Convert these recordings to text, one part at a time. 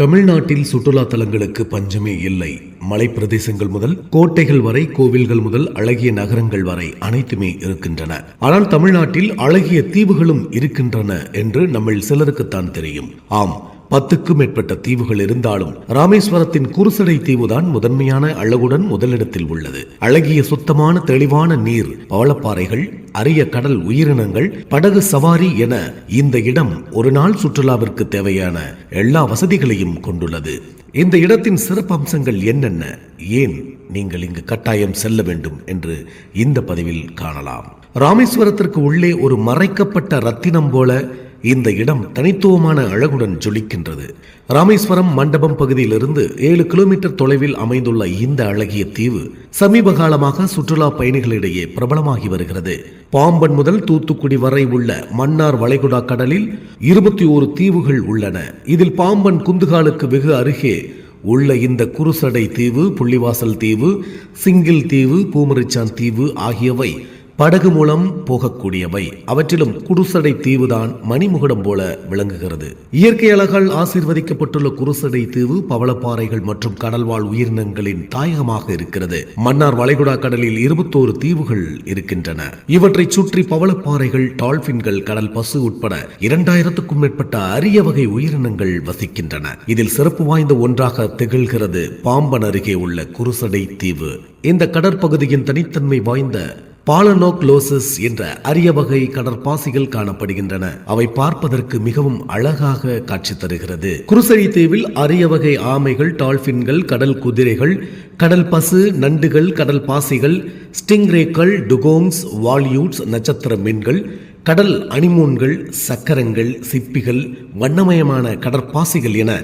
தமிழ்நாட்டில் சுற்றுலா தலங்களுக்கு பஞ்சமே இல்லை. மலை பிரதேசங்கள் முதல் கோட்டைகள் வரை கோவில்கள் முதல் அழகிய நகரங்கள் வரை அனைத்துமே இருக்கின்றன. ஆனால் தமிழ்நாட்டில் அழகிய தீவுகளும் இருக்கின்றன என்று நம்மில் சிலருக்குத்தான் தெரியும். ஆம் பத்துக்கும் மேற்பட்ட தீவுகள் இருந்தாலும் ராமேஸ்வரத்தின் குருசடை தீவுதான் முதன்மையான அழகுடன் முதலிடத்தில் உள்ளது. அழகிய சுத்தமான தெளிவான நீர் பவளப்பாறைகள் அரிய கடல் உயிரினங்கள் படகு சவாரி என இந்த இடம் ஒரு நாள் சுற்றுலாவிற்கு தேவையான எல்லா வசதிகளையும் கொண்டுள்ளது. இந்த இடத்தின் சிறப்பம்சங்கள் என்னென்ன? ஏன் நீங்கள் இங்கு கட்டாயம் செல்ல வேண்டும் என்று இந்த பதிவில் காணலாம். ராமேஸ்வரத்திற்கு உள்ளே ஒரு மறைக்கப்பட்ட ரத்தினம் போல இந்த இடம் தனித்துவமான அழகுடன் ஜொலிக்கின்றது. ராமேஸ்வரம் மண்டபம் பகுதியிலிருந்து ஏழு கிலோமீட்டர் தொலைவில் அமைந்துள்ள இந்த அழகிய தீவு சமீப காலமாக சுற்றுலா பயணிகளிடையே பிரபலமாகி வருகிறது. பாம்பன் முதல் தூத்துக்குடி வரை உள்ள மன்னார் வளைகுடா கடலில் இருபத்தி ஓரு தீவுகள் உள்ளன. இதில் பாம்பன் குந்துகாலுக்கு வெகு அருகே உள்ள இந்த குருசடை தீவு புள்ளிவாசல் தீவு சிங்கிள் தீவு பூமரிச்சான் தீவு ஆகியவை படகு மூலம் போகக்கூடியவை. அவற்றிலும் குருசடை தீவுதான் மணிமுகடம் போல விளங்குகிறது. இயற்கை அழகால் ஆசீர்வதிக்கப்பட்டுள்ள குருசடை தீவு பவளப்பாறைகள் மற்றும் கடல்வாழ் உயிரினங்களின் தாயகமாக இருக்கிறது. மன்னார் வளைகுடா கடலில் இருபத்தோரு தீவுகள் இருக்கின்றன. இவற்றை சுற்றி பவளப்பாறைகள் டால்பின்கள் கடல் பசு உட்பட இரண்டாயிரத்துக்கும் மேற்பட்ட அரிய வகை உயிரினங்கள் வசிக்கின்றன. இதில் சிறப்பு வாய்ந்த ஒன்றாக திகழ்கிறது பாம்பன் அருகே உள்ள குருசடை தீவு. இந்த கடற்பகுதியின் தனித்தன்மை வாய்ந்த பாலனோக்லோசஸ் என்ற அரிய வகை கடற்பாசிகள் காணப்படுகின்றன. அவை பார்ப்பதற்கு மிகவும் அழகாக காட்சி தருகிறது. குருசரி தீவில் அரிய வகை ஆமைகள் டால்பின்கள் கடல் குதிரைகள் கடல் பசு நண்டுகள் கடல் பாசிகள் ஸ்டிங்ரேக்கள் டுகோங்ஸ் வால்யூட்ஸ் நட்சத்திர மீன்கள் கடல் அனிமூன்கள் சக்கரங்கள் சிப்பிகள் வண்ணமயமான கடற்பாசிகள் என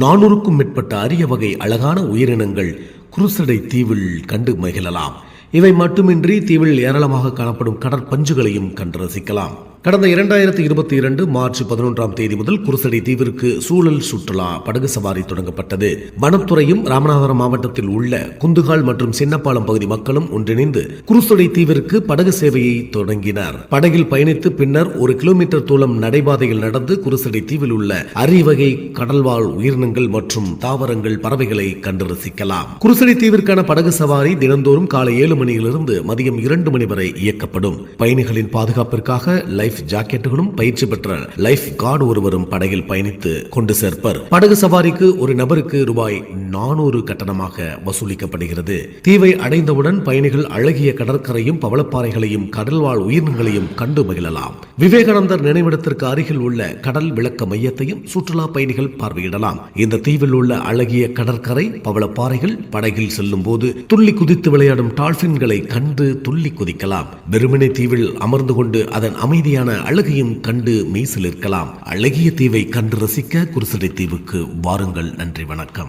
நானூறுக்கும் மேற்பட்ட அரிய வகை அழகான உயிரினங்கள் குருசடை தீவில் கண்டு மகிழலாம். இவை மட்டுமின்றி தீவில் ஏராளமாக காணப்படும் கடற்பஞ்சுகளையும் கண்டு ரசிக்கலாம். கடந்த இரண்டாயிரத்தி இருபத்தி இரண்டு மார்ச் பதினொன்றாம் தேதி முதல் குருசடி தீவிற்கு சூழல் சுற்றுலா படகு சவாரி தொடங்கப்பட்டது. வனத்துறையும் ராமநாதபுரம் மாவட்டத்தில் உள்ள குந்துகால் மற்றும் சின்னப்பாலம் பகுதி மக்களும் ஒன்றிணைந்து குருசடி தீவிற்கு படகு சேவையை தொடங்கினர். படகில் பயணித்து பின்னர் ஒரு கிலோமீட்டர் தூரம் நடைபாதையில் நடந்து குருசடி தீவில் உள்ள அரிவகை கடல்வாழ் உயிரினங்கள் மற்றும் தாவரங்கள் பறவைகளை கண்டு ரசிக்கலாம். குருசடி தீவிற்கான படகு சவாரி தினந்தோறும் காலை ஏழு மணியிலிருந்து மதியம் இரண்டு மணி வரை இயக்கப்படும். பயணிகளின் பாதுகாப்பிற்காக லைஃப் ஜாக்கெட்டுகளும் பயிற்சி பெற்ற லைஃப் கார்டு ஒருவரும் படகில் பயணித்து கொண்டு சேர்ப்பர். படகு சவாரிக்கு ஒரு நபருக்கு ரூபாய் நானூறு கட்டணமாக வசூலிக்கப்படுகிறது. தீவை அடைந்தவுடன் பயணிகள் அழகிய கடற்கரையும் பவளப்பாறைகளையும் கடல்வாழ் உயிரினங்களையும் கண்டு மகிழலாம். விவேகானந்தர் நினைவிடத்திற்கு அருகில் உள்ள கடல் விளக்க மையத்தையும் சுற்றுலா பயணிகள் பார்வையிடலாம். இந்த தீவில் உள்ள அழகிய கடற்கரை பவளப்பாறைகள் படகில் செல்லும் போது துள்ளி குதித்து விளையாடும் டால்பின்களை கண்டு துள்ளி குதிக்கலாம். வெறுமனை தீவில் அமர்ந்து கொண்டு அதன் அமைதியான அழகையும் கண்டு மெய்சிலிருக்கலாம். அழகிய தீவை கண்டு ரசிக்க குருசடை தீவுக்கு வாருங்கள். நன்றி வணக்கம்.